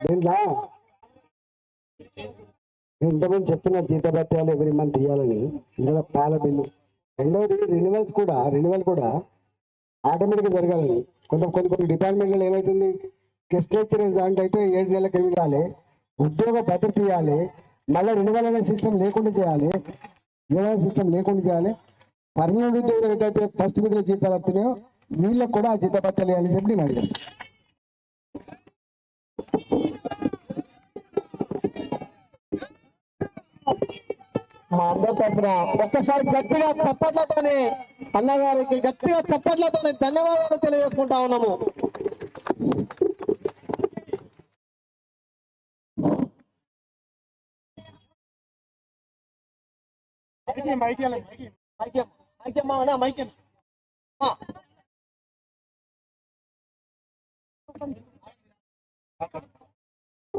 దీంట్లో నేను ఇంతకుముందు చెప్పిన జీతభత్యాలు ఎవరి మంత్ ఇవ్వాలని ఇందులో పాల బిల్లు. రెండవది రెన్యువల్స్ కూడా రెన్యువల్ కూడా ఆటోమేటిక్గా జరగాలని. కొంత కొన్ని కొన్ని డిపార్ట్మెంట్లో ఏమవుతుంది గెస్ట్ లెక్చరర్స్ దాంట్లో అయితే ఏడు నెలలకు ఇవ్వాలి ఉద్యోగ భద్రత ఇవ్వాలి మళ్ళీ రెన్యువల్ అనే సిస్టమ్ లేకుండా చేయాలి. రెన్యువల్ సిస్టమ్ లేకుండా చేయాలి. పర్మనెంట్ ఉద్యోగులు ఏదైతే ఫస్ట్ మిగిలిన జీతాలు వస్తున్నాయో వీళ్ళకు కూడా ఆ జీతభత్యాలు ఇవ్వాలని చెప్పి నేను అడిగాను మా అందరి తరఫున ఒక్కసారి గట్టిగా చప్పట్లతోనే అన్నగారికి గట్టిగా చప్పట్లతోనే ధన్యవాదాలు తెలియజేసుకుంటా ఉన్నాము.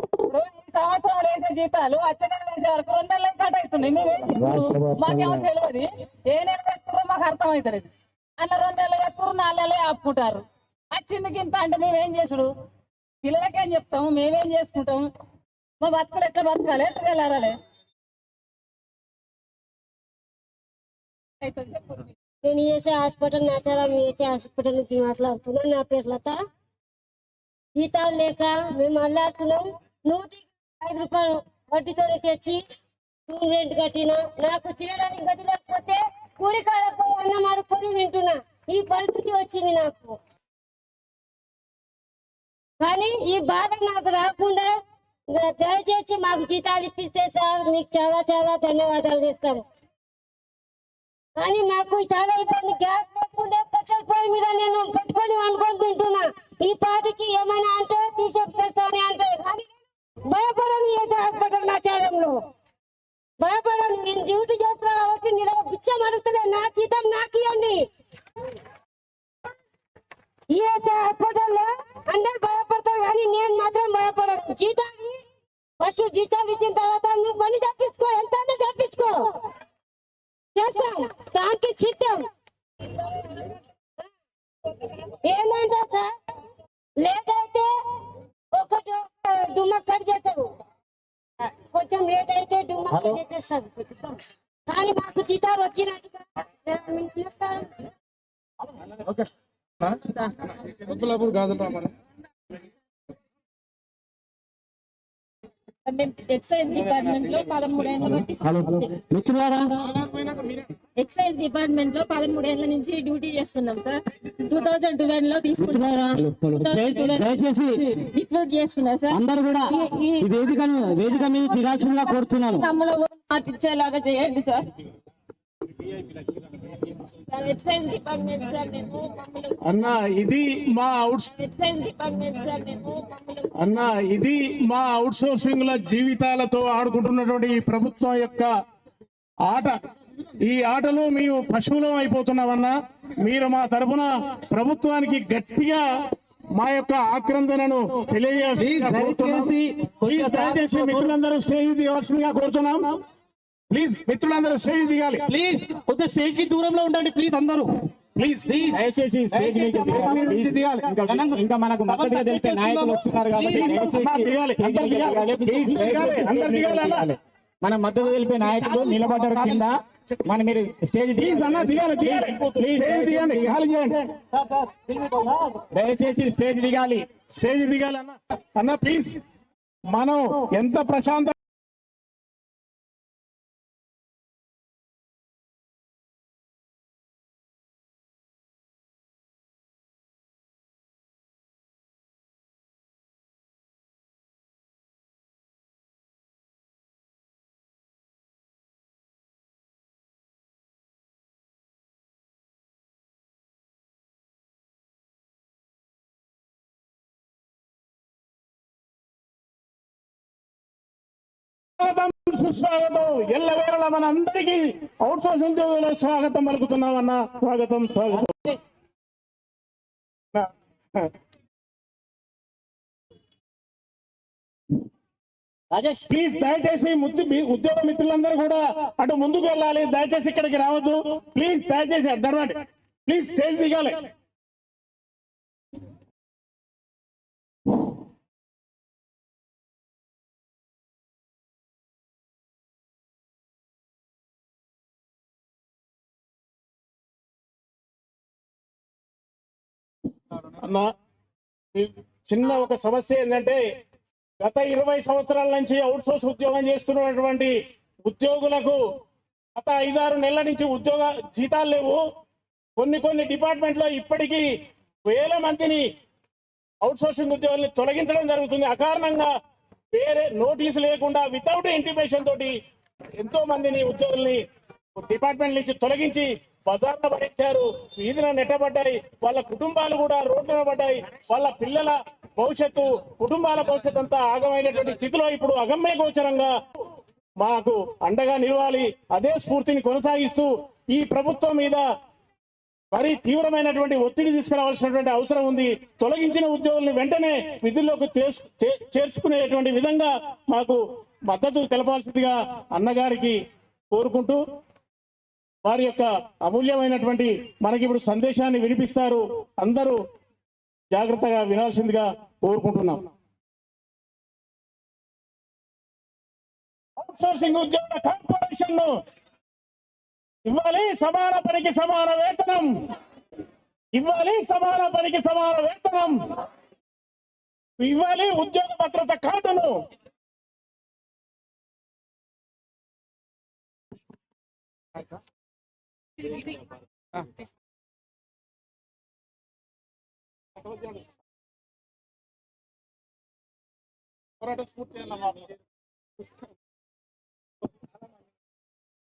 ఇప్పుడు ఈ సంవత్సరం వేసే జీతాలు వచ్చే నెల వేసే వరకు రెండు నెలలకు కట్ అవుతున్నాయి? మేమేం మాకేమో తెలియదు ఏ నెల ఎత్తురో మాకు అర్థం అవుతుంది అట్లా రెండు నెలలు ఎత్తురు నాలుగు నెలలు ఆపుకుంటారు. వచ్చింది ఇంత అంటే మేమేం చేసుడు? పిల్లలకేం చెప్తాము? మేమేం చేసుకుంటాము? మా బతుకులు ఎట్లా బతకాలి? ఎట్లా వెళ్ళాలి నేను చేసే హాస్పిటల్ నాచారం చేసే హాస్పిటల్ నుంచి మాట్లాడుతున్నాను. నా పేరు లత. జీతాలు లేక మేము అల్లాడుతున్నాం. నూటికి ఐదు రూపాయలు వడ్డీతో తెచ్చి రూమ్ రెంట్ కట్టినా. నాకు తినడానికి గది లేకపోతే కూలి కాడకు అన్నం ఆడుకొని వింటున్నా ఈ పరిస్థితి వచ్చింది నాకు. కానీ ఈ బాధ నాకు రాకుండా దయచేసి మాకు జీతాలు ఇప్పిస్తే సార్ మీకు చాలా చాలా ధన్యవాదాలు ఇస్తాను కానీ నాకు చాలా ఇబ్బంది గ్యాస్ పెట్టుకుంటే కట్టెల పొయ్యి మీద నేను పెట్టుకొని వండుకొని తింటున్నా. ఈ పాటికి ఏమైనా అంటే తీసేస్తాను అంటే కానీ భయపడను ఏదో హాస్పిటల్ నా చేరంలో భయపడను. నేను డ్యూటీ చేస్తున్నా కాబట్టి నేను బిచ్చం అడుగుతుంది నా జీతం నాకు ఇవ్వండి ఈఎస్ఐ హాస్పిటల్లో అందరు భయపడతారు కానీ నేను మాత్రం భయపడను. జీతాన్ని ఫస్ట్ జీతం ఇచ్చిన తర్వాత నువ్వు పని తప్పించుకో. ఎంత తప్పించుకో. చేస్తాం దానికి సిద్ధం. ఏమంటా సార్? లేట్ అయితే ఒకటి డుమ్మ కట్ చేస్తారు. కొంచెం లేట్ అయితే డుమ్మ కట్ చేసేస్తారు. కానీ మాకు జీతాలు వచ్చినట్టుగా నమస్కారం. ఎక్సైజ్ డిపార్ట్మెంట్లో పదమూడేళ్ళ బట్టి ఎక్సైజ్ డిపార్ట్మెంట్లో పదమూడేళ్ళ నుంచి డ్యూటీ చేస్తున్నాం సార్. టూ థౌజండ్ ట్వెల్వ్లో తీసుకున్నాం. దయచేసి రిక్రూట్ చేసుకున్నారు సార్. అందరూ కూడా ఈ- వేదికను వేదిక మీద దిగాల్సిందిగా కోరుతున్నాను. మమ్మల్ని చేయండి సార్. అన్న ఇది మా అవుట్ అన్న ఇది మా అవుట్ సోర్సింగ్ ల జీవితాలతో ఆడుకుంటున్నటువంటి ఈ ప్రభుత్వం యొక్క ఆట. ఈ ఆటలో మేము పశువులం అయిపోతున్నామన్నా. మీరు మా తరపున ప్రభుత్వానికి గట్టిగా మా యొక్క ఆక్రందనను తెలియజేసి మిత్రులందరూ స్టేజ్ దిగవలసిందిగా కోరుతున్నాం. ప్లీజ్ మిత్రులందరూ స్టేజ్ దిగాలి. ప్లీజ్ కొంచెం స్టేజ్కి దూరంలో ఉండండి ప్లీజ్ అందరూ. ప్లీజ్ దయచేసి స్టేజ్ దిగాలి. ఇంకా ఇంకా మనకు మద్దతుగా తెలిపే నాయకులు వస్తున్నారు కాబట్టి మన మద్దతు తెలిపే నాయకులు నిలబడ్డారు కింద. మన మీరు స్టేజ్ దయచేసి స్టేజ్ దిగాలి. స్టేజ్ దిగాలి అన్న. అన్న ప్లీజ్. మనం ఎంత ప్రశాంత స్వాగతం సుస్వాగతం. మన అందరికీ అవుట్ సోర్స్ ఉద్యోగుల స్వాగతం పలుకుతున్నామన్న స్వాగతం స్వాగతం. ప్లీజ్ దయచేసి ఉద్యోగ మిత్రులందరూ కూడా అటు ముందుకు వెళ్ళాలి. దయచేసి ఇక్కడికి రావద్దు. ప్లీజ్ దయచేసి అడ్డరవండి ప్లీజ్ స్టేజ్ దిగాలి. నా ఈ చిన్న ఒక సమస్య ఏంటంటే గత ఇరవై సంవత్సరాల నుంచి అవుట్ సోర్స్ ఉద్యోగం చేస్తున్నటువంటి ఉద్యోగులకు గత ఐదారు నెలల నుంచి ఉద్యోగ జీతాలు లేవు. కొన్ని కొన్ని డిపార్ట్మెంట్లో ఇప్పటికీ వేల మందిని అవుట్ సోర్సింగ్ ఉద్యోగుల్ని తొలగించడం జరుగుతుంది. అకారణంగా వేరే నోటీసు లేకుండా వితౌట్ ఇంటిమేషన్ తోటి ఎంతో మందిని ఉద్యోగుల్ని డిపార్ట్మెంట్ నుంచి తొలగించి బజార్న పడించారు వీధిన నెట్టబడ్డాయి. వాళ్ళ కుటుంబాలు కూడా రోడ్డున పడ్డాయి. వాళ్ళ పిల్లల భవిష్యత్తు కుటుంబాల భవిష్యత్తు అంతా ఆగమైనటువంటి స్థితిలో ఇప్పుడు అగమ్య గోచరంగా మాకు అండగా నిలవాలి. అదే స్ఫూర్తిని కొనసాగిస్తూ ఈ ప్రభుత్వం మీద మరి తీవ్రమైనటువంటి ఒత్తిడి తీసుకురావాల్సినటువంటి అవసరం ఉంది. తొలగించిన ఉద్యోగుల్ని వెంటనే విధుల్లోకి చేర్చుకునేటువంటి విధంగా మాకు మద్దతు తెలపాల్సిందిగా అన్నగారికి కోరుకుంటూ వారి యొక్క అమూల్యమైనటువంటి మనకి ఇప్పుడు సందేశాన్ని వినిపిస్తారు. అందరూ జాగ్రత్తగా వినాల్సిందిగా కోరుకుంటున్నాం. అవుట్సోర్సింగ్ ఉద్యోగ కార్పొరేషన్ ఇవ్వాలి సమాన పనికి సమాన వేతనం. ఇవ్వాలి సమాన పనికి సమాన వేతనం. ఇవ్వాలి ఉద్యోగ భద్రత కార్డును. పోరాట స్ఫూర్తి అన్న మాట.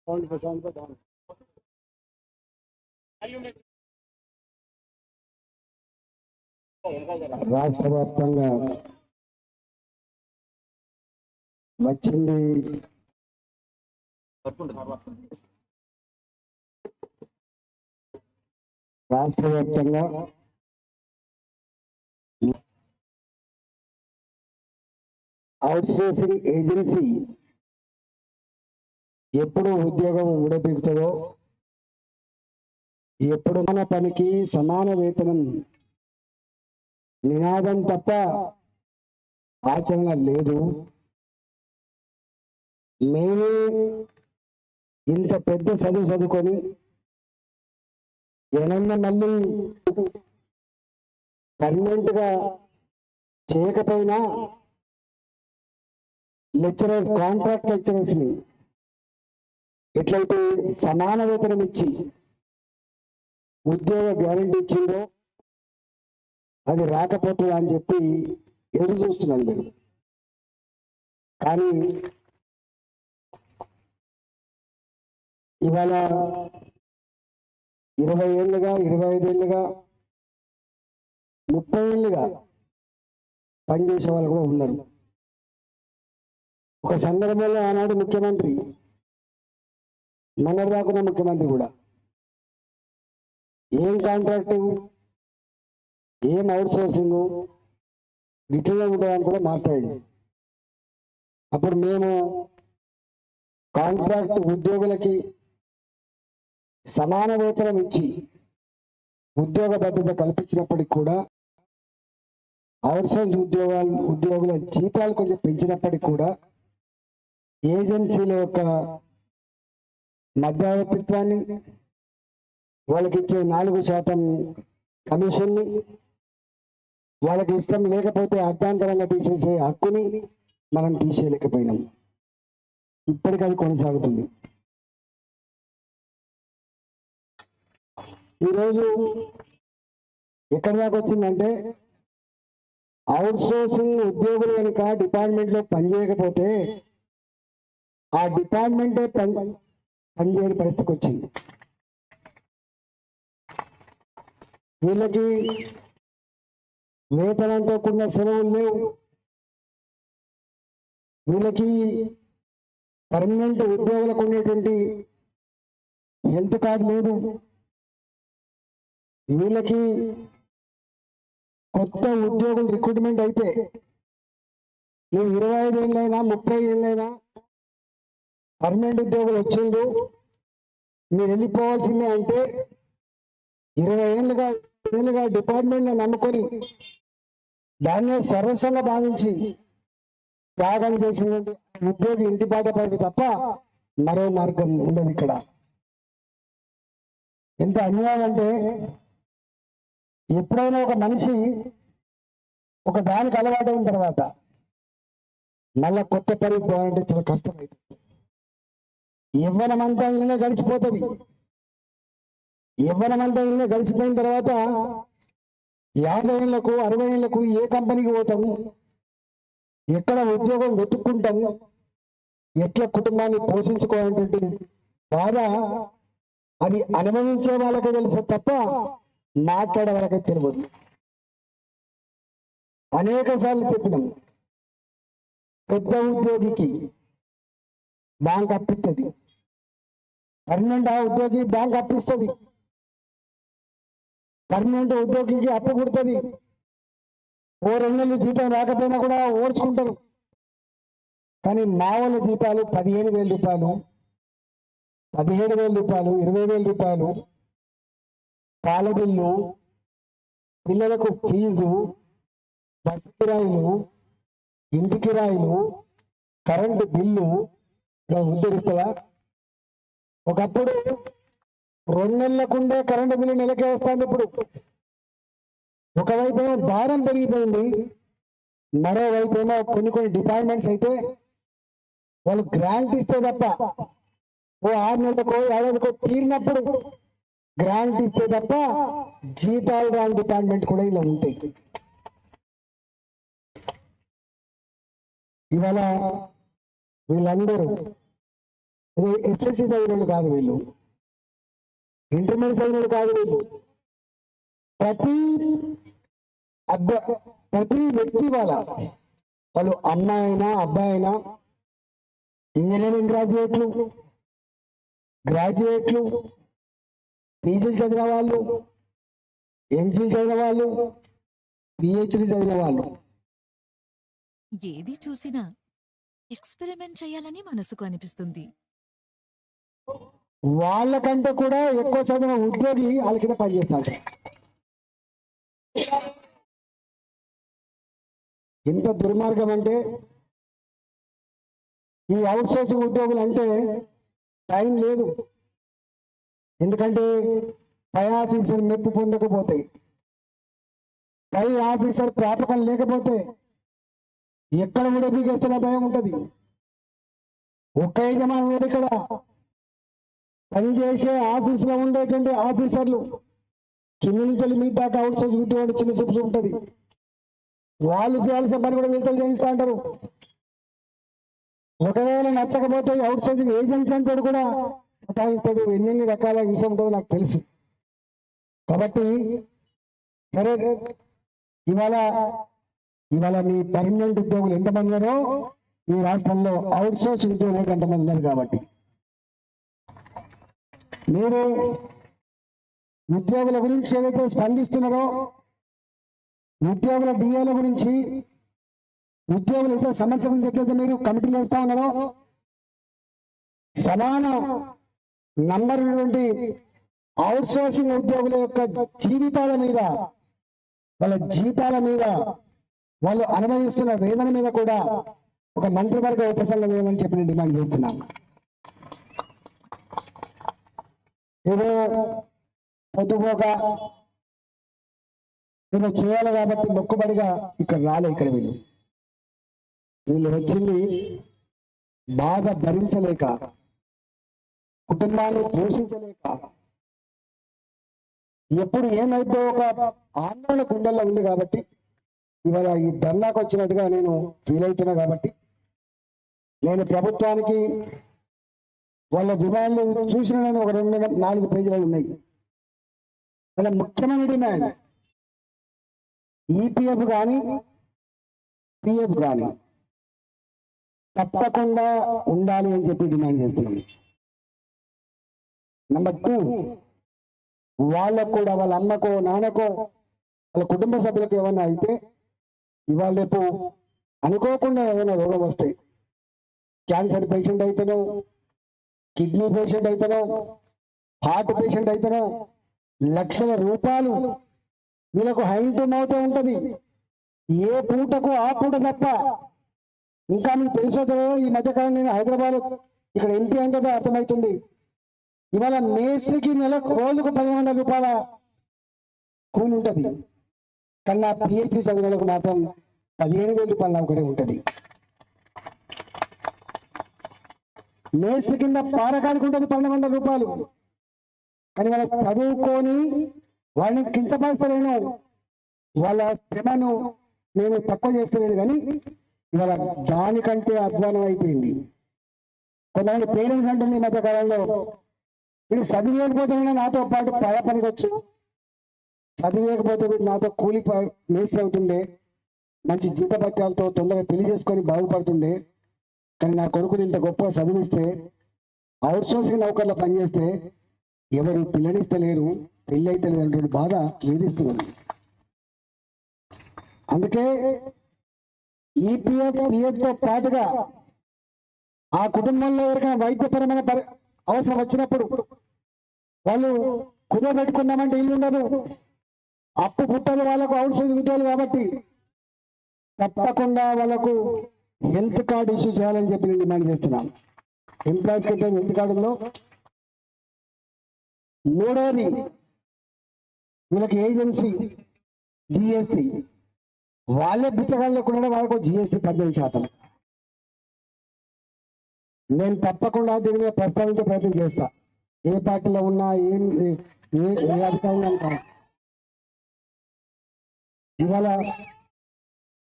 సౌండ్ పే- సౌండ్ రాష్ట్ర వ్యాప్తంగా వచ్చింది రాష్ట్ర వ్యాప్తంగా అవుట్సోర్సింగ్ ఏజెన్సీ ఎప్పుడు ఉద్యోగం ఊడబిగుతుందో ఎప్పుడు మన పనికి సమాన వేతనం నినాదం తప్ప ఆచరణ లేదు. మేమే ఇంత పెద్ద చదువు చదువుకొని జగనన్న మళ్ళీ పర్మనెంట్గా చేయకపోయినా లెక్చరర్స్ కాంట్రాక్ట్ లెక్చరర్స్ని ఎట్లయితే సమాన వేతనం ఇచ్చి ఉద్యోగ గ్యారంటీ ఇచ్చిందో అది రాకపోతుందా అని చెప్పి ఎదురు చూస్తున్నాను మీరు కానీ ఇవాళ ఇరవై ఏళ్ళుగా ఇరవై ఐదేళ్ళుగా ముప్పై ఏళ్ళుగా పనిచేసే వాళ్ళు కూడా ఉన్నారు. ఒక సందర్భంలో ఆనాడు ముఖ్యమంత్రి మొన్నటిదాకున్న ముఖ్యమంత్రి కూడా ఏం కాంట్రాక్టింగ్ ఏం అవుట్ సోర్సింగ్ గిట్లనే ఉంటుందని కూడా మాట్లాడి అప్పుడు మేము కాంట్రాక్ట్ ఉద్యోగులకి సమాన వేతనం ఇచ్చి ఉద్యోగ భద్రత కల్పించినప్పటికి కూడా అవుట్ సోర్స్ ఉద్యోగాలు ఉద్యోగుల జీతాలు కొంచెం పెంచినప్పటికి కూడా ఏజెన్సీల యొక్క మధ్యవర్తిత్వాన్ని వాళ్ళకి ఇచ్చే నాలుగు శాతం కమిషన్ని వాళ్ళకి ఇష్టం లేకపోతే అర్థాంతరంగా తీసేసే హక్కుని మనం తీసేయలేకపోయినాం. ఇప్పటికీ అది కొనసాగుతుంది. ఈరోజు ఎక్కడి దాకా వచ్చిందంటే అవుట్ సోర్సింగ్ ఉద్యోగులు కనుక డిపార్ట్మెంట్లో పనిచేయకపోతే ఆ డిపార్ట్మెంటే పని పనిచేయని పరిస్థితికి వచ్చింది. వీళ్ళకి వేతనంతో కూడిన సెలవులు లేవు. వీళ్ళకి పర్మనెంట్ ఉద్యోగులకు ఉండేటువంటి హెల్త్ కార్డు లేదు. వీళ్ళకి కొత్త ఉద్యోగులు రిక్రూట్మెంట్ అయితే నువ్వు ఇరవై ఐదు ఏళ్ళైనా ముప్పై ఏళ్ళైనా పర్మనెంట్ ఉద్యోగులు వచ్చిండు మీరు వెళ్ళిపోవాల్సిందే అంటే ఇరవై ఏళ్ళుగా ఏళ్ళుగా డిపార్ట్మెంట్ నమ్ముకొని దాన్ని సర్వస్వంగా భావించి త్యాగం చేసినటువంటి ఉద్యోగి ఇంటి బాట పడి తప్ప మరో మార్గం ఉండదు ఇక్కడ. ఎంత అన్యాయం అంటే ఎప్పుడైనా ఒక మనిషి ఒక దానికి అలవాటైన తర్వాత మళ్ళా కొత్త పని పోవాలంటే చాలా కష్టమైంది యవ్వనమంతా ఇళ్ళనే గడిచిపోతుంది. యవ్వనమంతా ఇళ్ళనే గడిచిపోయిన తర్వాత యాభై ఏళ్ళకు అరవై ఏళ్ళకు ఏ కంపెనీకి పోతాము ఎక్కడ ఉద్యోగం వెతుక్కుంటాము ఎట్లా కుటుంబాన్ని పోషించుకోవాలంటే బాధ అది అనుభవించే వాళ్ళకే తెలుసు తప్ప మాట్లాడే వాళ్ళకే తెలియదు. అనేక సార్లు చెప్పినాం. పెద్ద ఉద్యోగికి బ్యాంక్ అప్పిస్తుంది పర్మనెంట్ ఆ ఉద్యోగి బ్యాంక్ అప్పిస్తుంది. పర్మనెంట్ ఉద్యోగికి అప్పు కుడుతుంది. ఓ రెండు నెలలు జీతం రాకపోయినా కూడా ఓడ్చుకుంటారు. కానీ మా వాళ్ళ జీతాలు పదిహేను వేల రూపాయలు పదిహేడు వేల రూపాయలు ఇరవై వేల రూపాయలు పాల బిల్లు పిల్లలకు ఫీజు బస్సు కిరాయిలు ఇంటి కిరాయిలు కరెంటు బిల్లు ఇలా ఒకప్పుడు రెండు నెలలకుండే కరెంటు బిల్లు నెలకే వస్తుంది ఇప్పుడు. ఒకవైపు ఏమో భారం పెరిగిపోయింది మరోవైపు ఏమో కొన్ని కొన్ని డిపార్ట్మెంట్స్ అయితే వాళ్ళు గ్రాంట్ ఇస్తే తప్ప ఓ ఆరు నెలలకో ఏడాదికో తీరినప్పుడు గ్రాంట్ ఇస్తే తప్ప జీతాలు రాని డిపార్ట్మెంట్ కూడా ఇలా ఉంటాయి. ఇవాళ వీళ్ళందరూ ఎస్ఎస్సి చదివిన కాదు వీళ్ళు. ఇంటర్మీడియట్ చదివిన కాదు వీళ్ళు. ప్రతి అబ్బ ప్రతి వ్యక్తి వాళ్ళ వాళ్ళు అమ్మాయి అయినా అబ్బాయి అయినా ఇంజనీరింగ్ గ్రాడ్యుయేట్లు గ్రాడ్యుయేట్లు పీజీలు చదివిన వాళ్ళు ఎంఫిల్ చదివిన వాళ్ళు పిహెచ్డి చదివిన వాళ్ళు. ఏది చూసినా ఎక్స్పెరిమెంట్ చేయాలని మనసుకు అనిపిస్తుంది. వాళ్ళకంటే కూడా ఎక్కువ చదివిన ఉద్యోగి వాళ్ళ కింద పనిచేస్తాడు ఎంత దుర్మార్గం అంటే ఈ అవుట్ సోర్సింగ్ ఉద్యోగులు అంటే టైం లేదు. ఎందుకంటే పై ఆఫీసర్ మెప్పు పొందకపోతే పై ఆఫీసర్ ప్రాపకం లేకపోతే ఎక్కడ కూడా బీగేస్తున్న భయం ఉంటుంది. ఒక్క ఉండదు ఇక్కడ పనిచేసే ఆఫీసులో ఉండేటువంటి ఆఫీసర్లు కింద నుంచి మీ దాకా అవుట్ సోర్స్ ఉద్యోగం చిన్న చూపు ఉంటుంది. వాళ్ళు చేయాల్సిన పని కూడా వీళ్ళతో చేయిస్తా అంటారు. ఒకవేళ నచ్చకపోతే అవుట్ సోర్సింగ్ ఏజెన్సీ అంటాడు కూడా సతాయిస్తాడు ఎన్నెన్ని రకాల విషయం ఉంటుందో నాకు తెలుసు. కాబట్టి సరే ఇవాళ ఇవాళ మీ పర్మనెంట్ ఉద్యోగులు ఎంతమంది ఉన్నారో ఈ రాష్ట్రంలో అవుట్ సోర్స్ ఉద్యోగులు ఎంతమంది ఉన్నారు కాబట్టి. మీరు ఉద్యోగుల గురించి ఏదైతే స్పందిస్తున్నారో ఉద్యోగుల డిఏల గురించి ఉద్యోగుల ఇతర సమస్య గురించి ఎట్లయితే మీరు కమిటీలు వేస్తా ఉన్నారో సమాన నంబర్ నుండి అవుట్ సోర్సింగ్ ఉద్యోగుల యొక్క జీవితాల మీద వాళ్ళ జీతాల మీద వాళ్ళు అనుభవిస్తున్న వేదన మీద కూడా ఒక మంత్రివర్గ ఉపసంఘం ఏమని చెప్పి నేను డిమాండ్ చేస్తున్నాను. ఏదో పొద్దుపోక ఏదో చేయాలి కాబట్టి మొక్కుబడిగా ఇక్కడ రాలే ఇక్కడ వీళ్ళు. వీళ్ళు వచ్చింది బాధ భరించలేక కుటుంబాన్ని పోషించలేక ఎప్పుడు ఏమైందో ఒక ఆందోళన గుండెల్లో ఉంది కాబట్టి ఇవాళ ఈ ధర్నాకు వచ్చినట్టుగా నేను ఫీల్ అవుతున్నా కాబట్టి నేను ప్రభుత్వానికి వాళ్ళ డిమాండ్లు చూసిన నేను ఒక రెండు నాలుగు పేజీలు ఉన్నాయి. వాళ్ళ ముఖ్యమైన డిమాండ్ ఈపీఎఫ్ కానీ పిఎఫ్ కానీ తప్పకుండా ఉండాలి అని చెప్పి డిమాండ్ చేస్తున్నాను. నెంబర్ టూ వాళ్ళకు కూడా వాళ్ళ అమ్మకో నాన్నకో వాళ్ళ కుటుంబ సభ్యులకు ఏమైనా అయితే ఇవాళ రేపు అనుకోకుండా ఏమైనా రోగం వస్తే క్యాన్సర్ పేషెంట్ అయితేనో కిడ్నీ పేషెంట్ అయితేనో హార్ట్ పేషెంట్ అయితేనో లక్షల రూపాయలు వీళ్ళకు హైట్ అవుతూ ఉంటుంది. ఏ పూటకు ఆ పూట తప్ప ఇంకా మీకు తెలుసో ఈ మధ్యకాలం నేను హైదరాబాద్ ఇక్కడ ఎంపీ అయిన అర్థమవుతుంది. ఇవాళ మేస్త్రికి నెలకు కోళ్ళకు పదిహేను వందల రూపాయల కూలి ఉంటది. కన్నా పిహెచ్డి చదివినకు మాత్రం పదిహేను వేల రూపాయల నౌకరీ ఉంటుంది. మేస్త్రి కింద పారకానికి ఉంటుంది పన్నెండు వందల రూపాయలు. కానీ వాళ్ళ చదువుకొని వాళ్ళని కించపరుస్తలేను. వాళ్ళ శ్రమను నేను తక్కువ చేస్తలేను కానీ ఇవాళ దానికంటే అధ్వానం అయిపోయింది. కొంతమంది పేరెంట్స్ అంటుంది ఈ మధ్య కాలంలో వీడు చదివేయకపోతే నాతో పాటు పద పనికొచ్చు చదివేయకపోతే కూడా నాతో కూలి మేస్త్రి అవుతుండే మంచి జీతపత్యాలతో తొందరగా పెళ్ళి చేసుకొని బాగుపడుతుండే కానీ నా కొడుకుని ఇంత గొప్పగా చదివిస్తే అవుట్ సోర్సింగ్ నౌకర్లో పనిచేస్తే ఎవరు పిల్లనిస్తలేరు పెళ్ళి అయితే లేదన్నటువంటి బాధ వేధిస్తున్నది అందుకే ఈపీఎఫ్ పిఎఫ్తో పాటుగా ఆ కుటుంబంలో ఎవరికైనా వైద్యపరమైన అవసరం వచ్చినప్పుడు వాళ్ళు కుదరబెట్టుకుందామంటే ఇల్లు ఉండదు. అప్పు పుట్టాలి వాళ్ళకు ఔషధ సోర్సింగ్ కాబట్టి తప్పకుండా వాళ్ళకు హెల్త్ కార్డు ఇష్యూ చేయాలని చెప్పి నేను డిమాండ్ చేస్తున్నాను ఎంప్లాయీస్ కంటే హెల్త్ కార్డు ఉందో వీళ్ళకి ఏజెన్సీ జిఎస్టి. వాళ్ళే బిచ్చగాళ్ళు కూడా వాళ్ళకు జిఎస్టి పద్దెనిమిది శాతం. నేను తప్పకుండా దీని మీద ప్రస్తావించే ప్రయత్నం చేస్తా. ఏ పార్టీలో ఉన్నా ఏం ఏ- ఏ ఇవాళ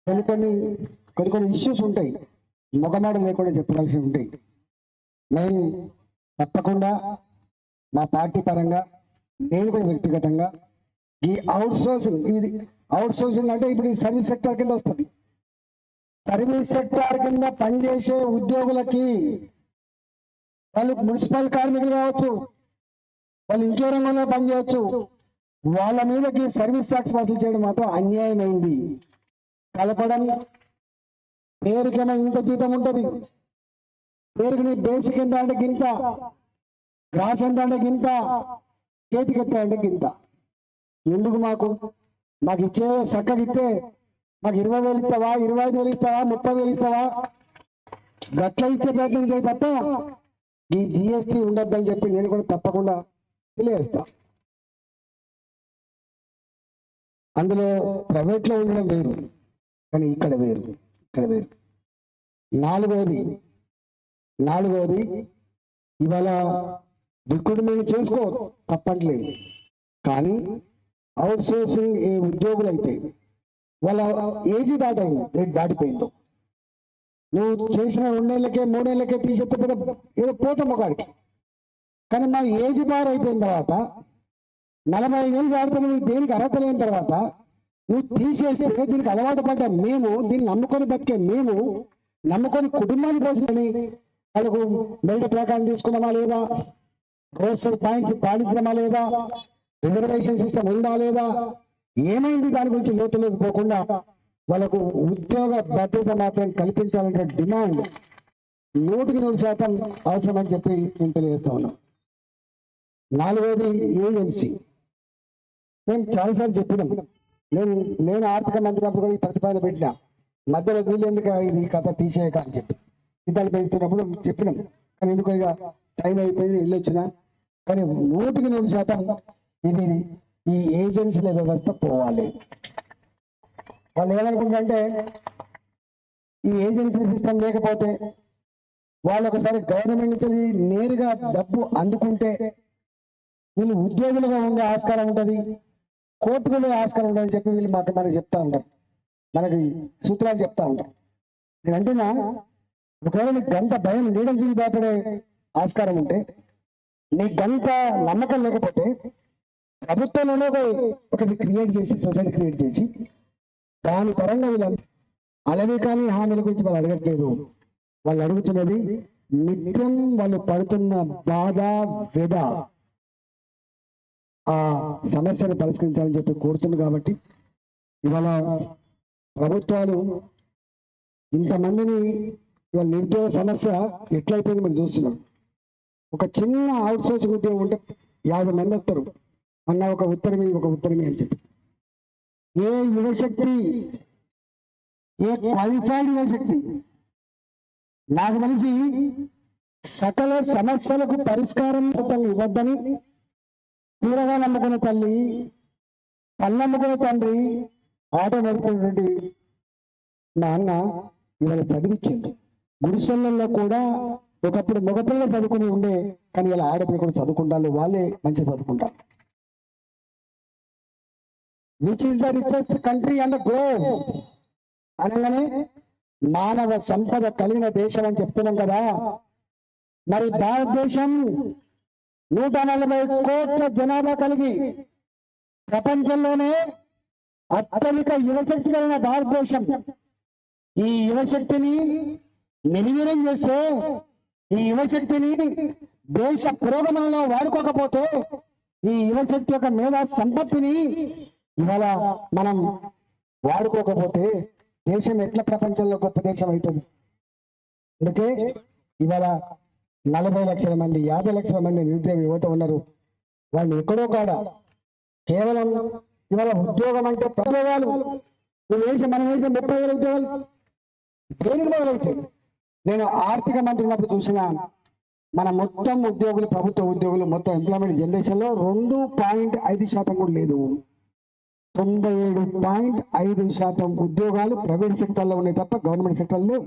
కొన్ని కొన్ని కొన్ని కొన్ని ఇష్యూస్ ఉంటాయి. మొగమాట లేకుండా చెప్పవలసి ఉంటాయి. నేను తప్పకుండా మా పార్టీ పరంగా నేను కూడా వ్యక్తిగతంగా ఈ అవుట్ సోర్సింగ్ ఇది అవుట్ సోర్సింగ్ అంటే ఇప్పుడు ఈ సర్వీస్ సెక్టర్ కింద వస్తుంది. సర్వీస్ సెక్టార్ కింద పనిచేసే ఉద్యోగులకి వాళ్ళు మున్సిపల్ కార్మికులు కావచ్చు వాళ్ళు ఇంకో రంగంలో పనిచేయచ్చు. వాళ్ళ మీదకి సర్వీస్ ట్యాక్స్ వసూలు చేయడం మాత్రం అన్యాయమైంది. కలపడం పేరుకైనా ఇంత జీతం ఉంటుంది. పేరుకి నీ బేసిక్ ఎంత అంటే గింత గ్రాస్ ఎంత అంటే గింత చేతికి ఎత్త అంటే గింత. ఎందుకు మాకు? మాకు ఇచ్చే చక్కగా ఇస్తే మాకు ఇరవై వేలు ఇస్తావా? ఇరవై ఐదు వేలు ఇస్తావా? ముప్పై వేలు ఇస్తావా? గట్ల ఇచ్చే ప్రయత్నం చేయ తప్ప ఈ జిఎస్టీ ఉండొద్దని చెప్పి నేను కూడా తప్పకుండా తెలియజేస్తా. అందులో ప్రైవేట్లో ఉండడం వేరు కానీ ఇక్కడ వేరు ఇక్కడ వేరు. నాలుగోది నాలుగోది ఇవాళ రిక్రూట్మెంట్ చేసుకో తప్పట్లేదు. కానీ అవుట్ సోర్సింగ్ ఏ ఉద్యోగులు అయితే వాళ్ళ ఏజ్ దాటైంది దాటిపోయిందో. నువ్వు చేసిన రెండేళ్ళకే మూడేళ్ళకే తీసేస్తే పెద్ద ఏదో పోతాం ఒకడికి కానీ మా ఏజ్ బార్ అయిపోయిన తర్వాత నలభై ఐదేళ్ళు దాటితే నువ్వు దేనికి అర్హత లేని తర్వాత నువ్వు తీసేస్తే దీనికి అలవాటు పడ్డ మేము దీన్ని నమ్ముకొని బతికే మేము నమ్ముకొని కుటుంబాన్ని పోసుకొని వాళ్ళకు మెరిట్ ప్రకారం తీసుకున్నామా లేదా? రోస్టర్ పాయింట్స్ పాటించడమా లేదా? రిజర్వేషన్ సిస్టమ్ ఉందా లేదా? ఏమైంది? దాని గురించి లోతులోకి పోకుండా వాళ్ళకు ఉద్యోగ భద్రత మాత్రం కల్పించాలంటే డిమాండ్ నూటికి నూరు శాతం అవసరమని చెప్పి నేను తెలియజేస్తా ఉన్నాం. నాలుగోది ఏజెన్సీ. నేను చాలాసార్లు చెప్పినాం నేను నేను ఆర్థిక మంత్రి అప్పుడు కూడా ఈ ప్రతిపాదన పెట్టినా మధ్యలో వీళ్ళు ఎందుకు ఇది కథ తీసేయక అని చెప్పి సిద్ధాలు పెడుతున్నప్పుడు చెప్పినాం కానీ ఎందుకు ఇక టైం అయిపోయింది వెళ్ళొచ్చిన కానీ నూటికి నూరు శాతం ఇది ఈ ఏజెన్సీల వ్యవస్థ పోవాలి. వాళ్ళు ఏమనుకుంటారంటే ఈ ఏజెన్సీ సిస్టమ్ లేకపోతే వాళ్ళు ఒకసారి గవర్నమెంట్ నుంచి నేరుగా డబ్బు అందుకుంటే వీళ్ళు ఉద్యోగులుగా ఉండే ఆస్కారం ఉంటుంది కోర్టుకు వెళ్ళే ఆస్కారం ఉంటుందని చెప్పి వీళ్ళు మాకు మనకి చెప్తా ఉంటారు. మనకి సూత్రాలు చెప్తా ఉంటారు. నేను అంటున్నా ఒకవేళ నీకు గంట భయం నీడని చూసి భయపడే ఆస్కారం ఉంటే నీకు గంట నమ్మకం లేకపోతే ప్రభుత్వంలోనే ఒకటి క్రియేట్ చేసి సొసైటీ క్రియేట్ చేసి దాని పరంగా వీళ్ళ అలవి కానీ హామీల గురించి వాళ్ళు అడగట్లేదు. వాళ్ళు అడుగుతున్నది నిత్యం వాళ్ళు పడుతున్న బాధ వ్యధ ఆ సమస్యను పరిష్కరించాలని చెప్పి కోరుతుంది కాబట్టి ఇవాళ ప్రభుత్వాలు ఇంతమందిని ఇవాళ నిరుద్యోగ సమస్య ఎట్లయిపోయింది మనం చూస్తున్నాం. ఒక చిన్న అవుట్ సోర్సింగ్ ఉద్యోగం ఉంటే యాభై మంది వస్తారు. అన్న ఒక ఉత్తరమే ఒక ఉత్తరమి అని చెప్పి. ఏ యువశక్తి ఏ క్వాలిఫైడ్ యువశక్తి నాకు తెలిసి సకల సమస్యలకు పరిష్కారం తల్లి ఇవ్వద్దని కూరగాయలు అమ్ముకున్న తల్లి పళ్ళు అమ్ముకున్న తండ్రి ఆటో నడుపుకున్నటువంటి మా అన్న ఇవాళ చదివించింది గుడిసెలలో కూడా ఒకప్పుడు మగపిల్లలు చదువుకుని ఉండే కానీ ఇలా ఆడపిల్ల కూడా చదువుకుంటారు వాళ్ళే మంచి చదువుకుంటారు. Which is the richest country and globe అనగానే మానవ సంపద కలిగిన దేశం అని చెప్తున్నాం కదా. మరి భారతదేశం నూట నలభై కోట్ల జనాభా కలిగి ప్రపంచంలోనే అత్యధిక యువశక్తి కలిగిన భారతదేశం. ఈ యువశక్తిని నిర్వీర్యం చేస్తే ఈ యువశక్తిని దేశ పురోగమనంలో వాడుకోకపోతే ఈ యువశక్తి యొక్క మేధా సంపత్తిని ఇవాళ మనం వాడుకోకపోతే దేశం ఎట్లా ప్రపంచంలో గొప్ప దేశం అవుతుంది? అందుకే ఇవాళ నలభై లక్షల మంది యాభై లక్షల మంది నిరుద్యోగ యువత ఉన్నారు. వాళ్ళు ఎక్కడో కాడ కేవలం ఇవాళ ఉద్యోగం అంటే ప్రయోగాలు నువ్వు వేసి మనం వేసే ముప్పై వేల ఉద్యోగాలు దేనికి మొదలవుతాయి? నేను ఆర్థిక మంత్రి ఉన్నప్పుడు చూసిన మన మొత్తం ఉద్యోగులు ప్రభుత్వ ఉద్యోగులు మొత్తం ఎంప్లాయ్మెంట్ జనరేషన్లో రెండు పాయింట్ ఐదు శాతం కూడా లేదు. తొంభై ఏడు పాయింట్ ఐదు శాతం ఉద్యోగాలు ప్రైవేట్ సెక్టర్లో ఉన్నాయి తప్ప గవర్నమెంట్ సెక్టర్ లేవు.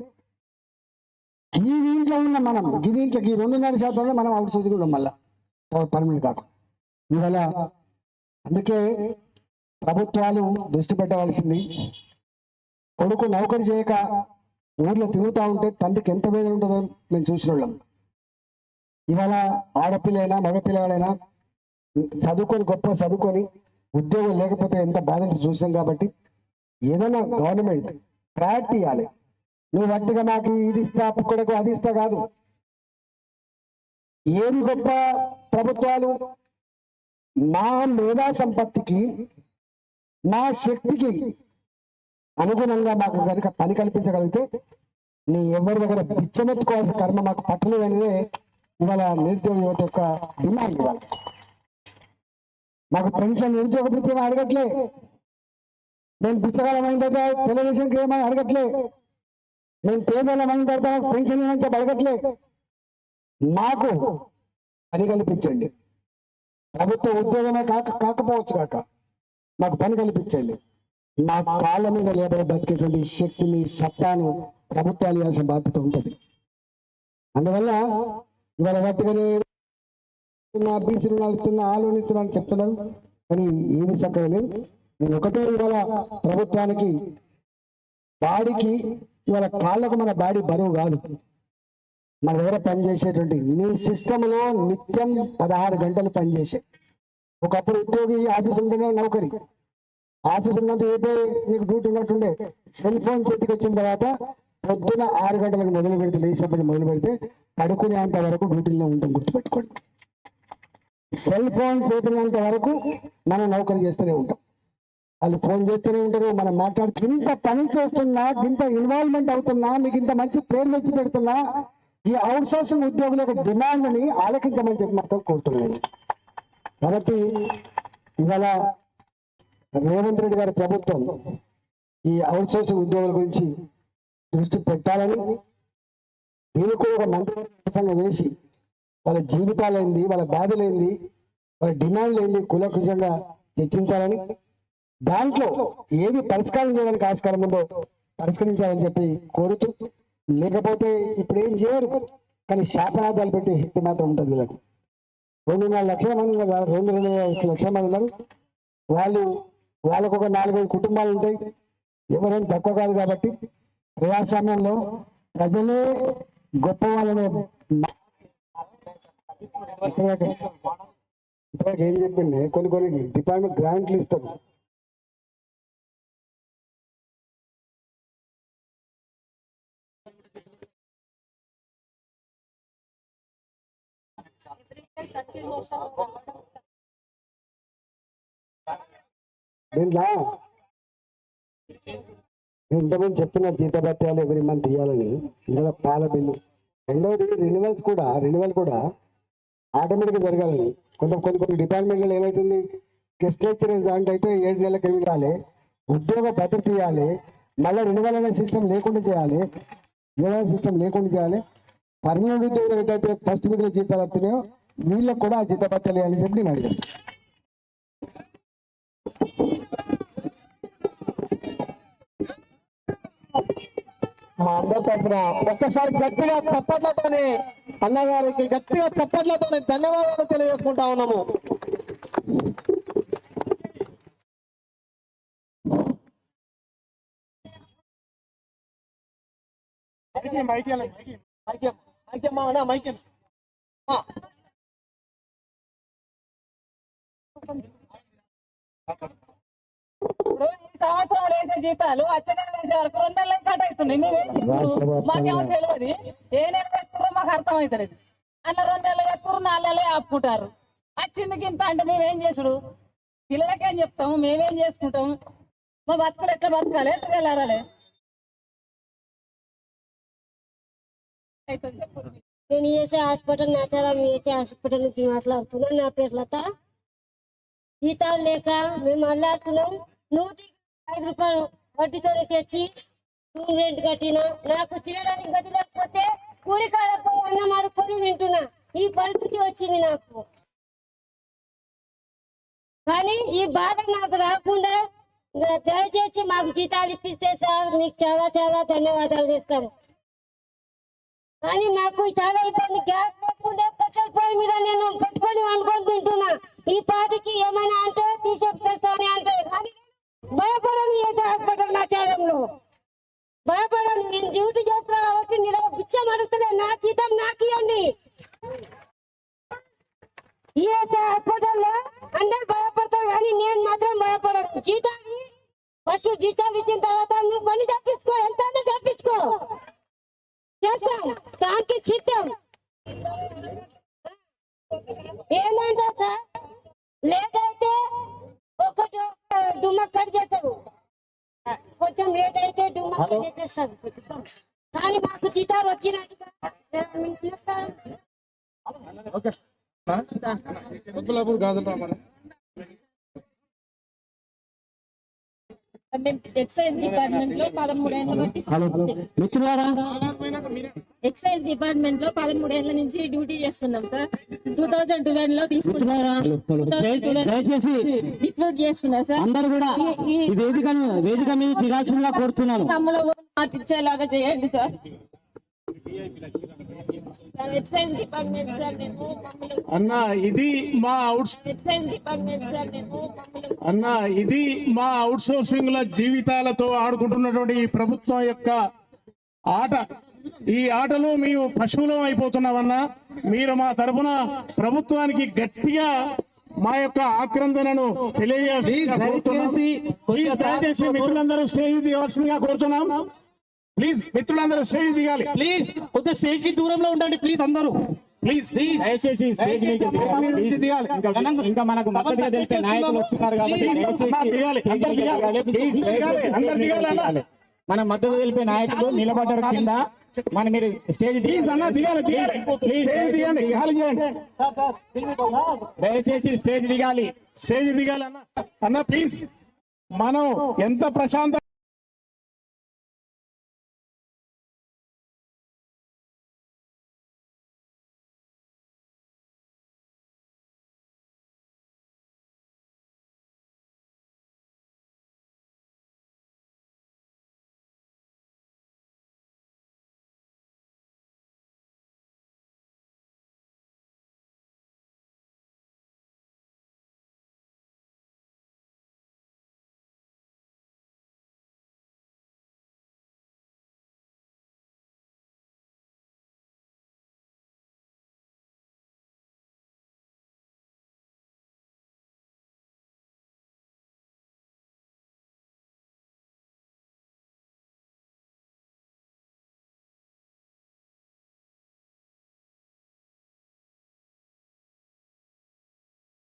ఈ దీంట్లో ఉన్న మనం ఈ దీంట్లో ఈ రెండున్నర శాతంలో మనం అవుట్ సోర్సింగ్ ఉన్నాం మళ్ళా. పర్మనెంట్ కాదు. ఇవాళ అందుకే ప్రభుత్వాలు దృష్టి పెట్టవలసింది కొడుకు నౌకరి చేయక ఊర్లో తిరుగుతూ ఉంటే తండ్రికి ఎంత వేదన ఉంటుందో మేము చూసిన వాళ్ళం ఇవాళ ఆడపిల్లైనా మగపిల్లవాడైనా చదువుకొని గొప్ప చదువుకొని ఉద్యోగం లేకపోతే ఎంత బ్యాలెన్స్ చూసాం కాబట్టి ఏదైనా గవర్నమెంట్ ప్రయారిటీ ఇవ్వాలి. నువ్వు వట్టిగా నాకు ఇది ఇస్తా పుక్కడకు అది ఇస్తా కాదు. ఏది గొప్ప ప్రభుత్వాలు నా మేధా సంపత్తికి నా శక్తికి అనుగుణంగా మాకు కనుక పని కల్పించగలిగితే నీ ఎవరి దగ్గర పిచ్చమెత్తుకోవాల్సిన కర్మ మాకు పట్టలేదనేదే ఇవాళ నిరుద్యోగ యువత యొక్క డిమాండ్ ఇవ్వాలి మాకు పెన్షన్ నిరుద్యోగ వృత్తి అడగట్లే. నేను పుస్తకాలం అయిన తర్వాత టెలివిజన్కి ఏమని అడగట్లే. నేను పేదలం అయిన తర్వాత నాకు పెన్షన్ ఏమని చెప్పి అడగట్లే. నాకు పని కల్పించండి. ప్రభుత్వ ఉద్యోగమే కాక కాకపోవచ్చు కాక మాకు పని కల్పించండి. మా కాళ్ళ మీద లేబడి బతికేటువంటి శక్తిని సత్తాను ప్రభుత్వాలు ఇవ్వాల్సిన బాధ్యత ఉంటుంది. అందువల్ల ఇవాళ గట్టిగానే ఇస్తున్నా బీసీ రుణాలు ఇస్తున్నా ఆ లోన్ ఇస్తున్నా అని చెప్తున్నారు కానీ ఏది చక్కగా లేదు. నేను ఒకటే ఇవాళ ప్రభుత్వానికి బాడీకి ఇవాళ కాళ్ళకు మన బాడీ బరువు కాదు. మన దగ్గర పనిచేసేటువంటి నీ సిస్టంలో నిత్యం పదహారు గంటలు పనిచేసే. ఒకప్పుడు ఉద్యోగి ఆఫీస్ ఉంటేనే నౌకరి. ఆఫీస్ ఉన్నంత అయితే నీకు డ్యూటీ ఉన్నట్టుండే. సెల్ ఫోన్ చేతికి వచ్చిన తర్వాత పొద్దున ఆరు గంటలకు మొదలు పెడితే లేచినప్పుడు మొదలు పెడితే పడుకునేంత వరకు డ్యూటీలో ఉంటాం. గుర్తుపెట్టుకోండి. సెల్ ఫోన్ చేతున్నంత వరకు మనం నౌకరీ చేస్తూనే ఉంటాం. వాళ్ళు ఫోన్ చేస్తూనే ఉంటారు మనం మాట్లాడుతూ ఇంత పని చేస్తున్నా ఇంత ఇన్వాల్వ్మెంట్ అవుతున్నా మీకు ఇంత మంచి పేరు తెచ్చి పెడుతున్నా ఈ అవుట్ సోర్సింగ్ ఉద్యోగుల యొక్క డిమాండ్ని ఆలకించమని చెప్పి మాత్రం కోరుతున్నాను. కాబట్టి ఇవాళ రేవంత్ రెడ్డి గారి ప్రభుత్వం ఈ అవుట్ సోర్సింగ్ ఉద్యోగుల గురించి దృష్టి పెట్టాలని దీనికి కూడా ఒక మంత్రివర్గ వేసి వాళ్ళ జీవితాలేంది వాళ్ళ బాధలేంది వాళ్ళ డిమాండ్లు ఏంది కులకృషంగా చర్చించాలని దాంట్లో ఏది పరిష్కారం చేయడానికి ఆస్కారం ఉందో పరిష్కరించాలని చెప్పి కోరుతూ లేకపోతే ఇప్పుడు ఏం చేయరు. కానీ శాపనాదాలు పెట్టే శక్తి మాత్రం ఉంటుంది వీళ్ళకు. రెండున్నర లక్షల మంది ఉన్నారు రెండు రెండు లక్షల మంది ఉన్నారు. వాళ్ళు వాళ్ళకు ఒక నాలుగైదు కుటుంబాలు ఉంటాయి. ఎవరైనా తక్కువ కాదు కాబట్టి ప్రజాస్వామ్యంలో ప్రజలే గొప్ప వాళ్ళనే ఇప్పటిదాకా ఏం చెప్పింది కొన్ని కొన్ని డిపార్ట్మెంట్ గ్రాంట్లు ఇస్తారు దీంట్లో నేను ఇంతకుముందు చెప్పిన జీతభత్యాలు ఎవరి మంత్ ఇవ్వాలని ఇందులో పాల బిల్లు. రెండవది రెన్యువల్స్ కూడా రెన్యువల్ కూడా ఆటోమేటిక్గా జరగాలని కొంత కొన్ని కొన్ని డిపార్ట్మెంట్లో ఏమవుతుంది గెస్ట్ లెక్చరర్స్ దాంట్లో అయితే ఏడు నెలలకు ఎనిమిది రాలి. ఉద్యోగ భద్రత ఇవ్వాలి. మళ్ళీ రెన్యువల్ అనే సిస్టమ్ లేకుండా చేయాలి. రెన్యువల్ సిస్టమ్ లేకుండా చేయాలి. పర్మనెంట్ ఉద్యోగులు ఏంటైతే ఫస్ట్ మిగిలిన జీతాలు వస్తున్నాయో వీళ్ళకి కూడా ఆ జీతభత్యాలు ఇవ్వాలని చెప్పి నేను అడిగాను. మా అందరి తరఫున ఒక్కసారి గట్టిగా చప్పట్లతోనే అన్నగారికి గట్టిగా చప్పట్లతోనే ధన్యవాదాలు తెలియజేసుకుంటా ఉన్నాము. మైకే ఇప్పుడు ఈ సంవత్సరం వేసే జీతాలు వచ్చే నెల వేసే వరకు రెండు నెలలకు కట్ అవుతున్నాయి? మేమేం మాకేమో తెలియదు. ఏ నెల ఎత్తురో మాకు అర్థం అవుతలేదు అన్న రెండు నెలలు ఎత్తురు నాలుగు నెలలే ఆపుకుంటారు. వచ్చింది ఇంత అంటే మేమేం చేసుడు? పిల్లలకేం చెప్తాము? మేమేం చేసుకుంటాము? మా బతుకులు ఎట్లా బతకాలి? ఎట్లా చెప్పు. నేను ఏసే హాస్పిటల్ నాచారం ఏసే హాస్పిటల్ నుంచి మాట్లాడుతున్నాను నా పేరు లత. జీతాలు లేక మేము అల్లాడుతున్నాం. నూటికి ఐదు రూపాయలు వడ్డీతో తెచ్చి రూమ్ రెంట్ కట్టిన నాకు తినడానికి గది లేకపోతే కూలి కాడకు అన్నం ఆడుకొని తింటున్నా. ఈ పరిస్థితి వచ్చింది నాకు. కానీ ఈ బాధ నాకు రాకుండా దయచేసి మాకు జీతాలు ఇప్పిస్తే సార్ మీకు చాలా చాలా ధన్యవాదాలు చేస్తాము కానీ నాకు చాలా ఇబ్బంది. గ్యాస్ లేకుండా కట్టెల పొయ్యి మీద నేను పెట్టుకొని వండుకొని తింటున్నా. ఈ పాటికి ఏమైనా అంటే తీసేస్తాను అంటే కానీ భయపడను ఏదో హాస్పిటల్ నా చేరంలో భయపడను నేను డ్యూటీ చేస్తున్నా కాబట్టి నేను బిచ్చం అడుగుతున్నా నా జీతం నాకు ఇవ్వండి ఈఎస్ఐ హాస్పిటల్లో అందరు భయపడతారు కానీ నేను మాత్రం భయపడను. జీతాన్ని ఫస్ట్ జీతం ఇచ్చిన తర్వాత నువ్వు పని తప్పించుకో ఎంత అంటే తప్పించుకో. చేస్తాం దానికి సిద్ధం. ఏంటంటే సార్? లేట్ అయితే ఒకటి ఒక డుమ్మ కట్ చేస్తాడు. కొంచెం లేట్ అయితే డుమ్మ కట్ చేసేస్తాడు. కానీ మాకు జీతాలు వచ్చినట్టుగా మేము ఎక్సైజ్ డిపార్ట్మెంట్లో పదమూడేళ్ళ బట్టి ఎక్సైజ్ డిపార్ట్మెంట్లో పదమూడేళ్ళ నుంచి డ్యూటీ చేస్తున్నాం సార్. టూ థౌజండ్ ట్వెల్వ్లో రిక్రూట్ చేసుకున్నారు సార్. అందరూ కూడా ఈ వేదిక వేదిక మీద కోరుతున్నాను మమ్మల్ని మాట ఇచ్చేలాగా చేయండి సార్ ఎక్సైజ్ డిపార్ట్మెంట్ సార్ నేను మమ్మల్ని అన్న ఇది మా అవుట్ అన్న ఇది మా అవుట్ సోర్సింగ్ ల జీవితాలతో ఆడుకుంటున్నటువంటి ఈ ప్రభుత్వం యొక్క ఆట. ఈ ఆటలో మేము పశువులం అయిపోతున్నామన్నా. మీరు మా తరపున ప్రభుత్వానికి గట్టిగా మా యొక్క ఆక్రందనను తెలియజేసి మిత్రులందరూ స్టేజ్ దిగవలసిందిగా కోరుతున్నాం. ప్లీజ్ మిత్రులందరూ స్టేజ్ దిగాలి. ప్లీజ్ కొద్దిగా స్టేజ్కి దూరంలో ఉండండి ప్లీజ్ అందరూ. ప్లీజ్ దయచేసి స్టేజ్ దిగాలి. ఇంకా ఇంకా మనకు మద్దతుగా తెలిపే నాయకులు వస్తున్నారు కాబట్టి మన మద్దతు తెలిపే నాయకులు నిలబడ్డారు కింద. మన మీరు స్టేజ్ ప్లీజ్ అన్న దిగాలి దిగాలి. ప్లీజ్ స్టేజ్ దిగాలి. ఖాళీ చేయండి దయచేసి స్టేజ్ దిగాలి. స్టేజ్ దిగాలి అన్న. అన్న ప్లీజ్. మనం ఎంత ప్రశాంత